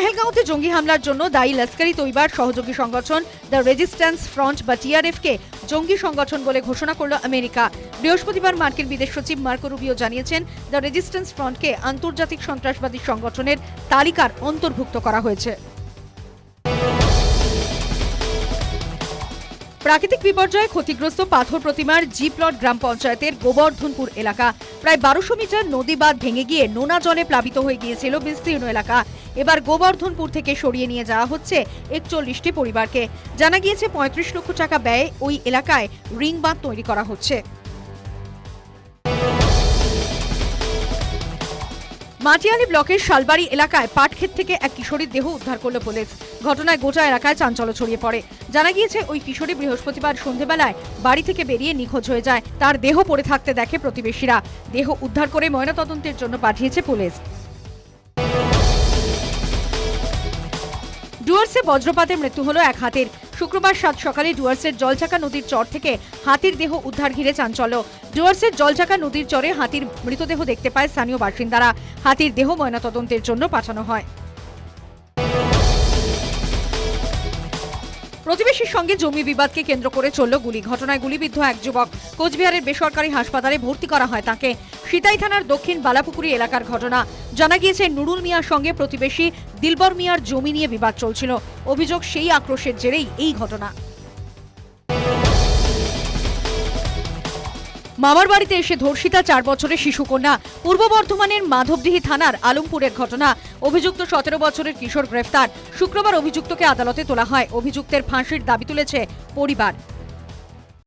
পেহেলগাঁওতে জঙ্গি হামলার জন্য দায়ী লস্করি তৈবার সহযোগী সংগঠন দ্য রেজিস্ট্যান্স ফ্রন্ট বা টিআরএফকে জঙ্গি সংগঠন বলে ঘোষণা করল আমেরিকা। বৃহস্পতিবার মার্কিন বিদেশ সচিব মার্কো রুবিও জানিয়েছেন, দ্য রেজিস্ট্যান্স ফ্রন্টকে আন্তর্জাতিক সন্ত্রাসবাদী সংগঠনের তালিকার অন্তর্ভুক্ত করা হয়েছে। প্রাকৃতিক বিপর্যয়ে ক্ষতিগ্রস্ত পাথর প্রতিমার জিপ্লট গ্রাম পঞ্চায়েতের গোবর্ধনপুর এলাকা। প্রায় বারোশো মিটার নদী বাঁধ ভেঙে গিয়ে নোনা জলে প্লাবিত হয়ে গিয়েছিল বিস্তীর্ণ এলাকা। এবার গোবর্ধনপুর থেকে সরিয়ে নিয়ে যাওয়া হচ্ছে একচল্লিশটি পরিবারকে। জানা গিয়েছে পঁয়ত্রিশ লক্ষ টাকা ব্যয়ে ওই এলাকায় রিং বাঁধ তৈরি করা হচ্ছে। মাটিয়ালি ব্লকের শালবাড়ি এলাকায় পাটক্ষেত থেকে এক কিশোরীর দেহ উদ্ধার করল পুলিশ। ঘটনায় গোটা এলাকায় চাঞ্চল্য ছড়িয়ে পড়ে। জানা গিয়েছে, ওই কিশোরী বৃহস্পতিবার সন্ধেবেলায় বাড়ি থেকে বেরিয়ে নিখোঁজ হয়ে যায়। তার দেহ পড়ে থাকতে দেখে প্রতিবেশীরা। দেহ উদ্ধার করে ময়নাতদন্তের জন্য পাঠিয়েছে পুলিশ। ডুয়ার্সে বজ্রপাতে মৃত্যু হলো এক হাতির। শুক্রবার সাত সকালে ডুয়ার্সের জলচাকা নদীর চর থেকে হাতির দেহ উদ্ধার ঘিরে চাঞ্চল্য। ডুয়ার্সের জলচাকা নদীর চরে হাতির মৃতদেহ দেখতে পায় স্থানীয় বাসিন্দারা। হাতির দেহ ময়নাতদন্তের জন্য পাঠানো হয়। প্রতিবেশীর সঙ্গে জমি বিবাদকে কেন্দ্র করে চলল গুলি। ঘটনায় গুলিবিদ্ধ এক যুবক কোচবিহারের বেসরকারি হাসপাতালে ভর্তি করা হয় তাকে। সিতাই থানার দক্ষিণ বালাপুকুরি এলাকার ঘটনা। জানা গিয়েছে, নুরুল মিয়ার সঙ্গে প্রতিবেশী দিলবর মিয়ার জমি নিয়ে বিবাদ চলছিল। অভিযোগ সেই আক্রোশের জেরেই এই ঘটনা। মামার বাড়িতে এসে ধর্ষিতা চার বছরের শিশুকন্যা। পূর্ব বর্ধমানের মাধবদিহি থানার আলমপুরের ঘটনা। অভিযুক্ত সতেরো বছরের কিশোর গ্রেফতার। শুক্রবার অভিযুক্তকে আদালতে তোলা হয়। অভিযুক্তের ফাঁসির দাবি তুলেছে পরিবার।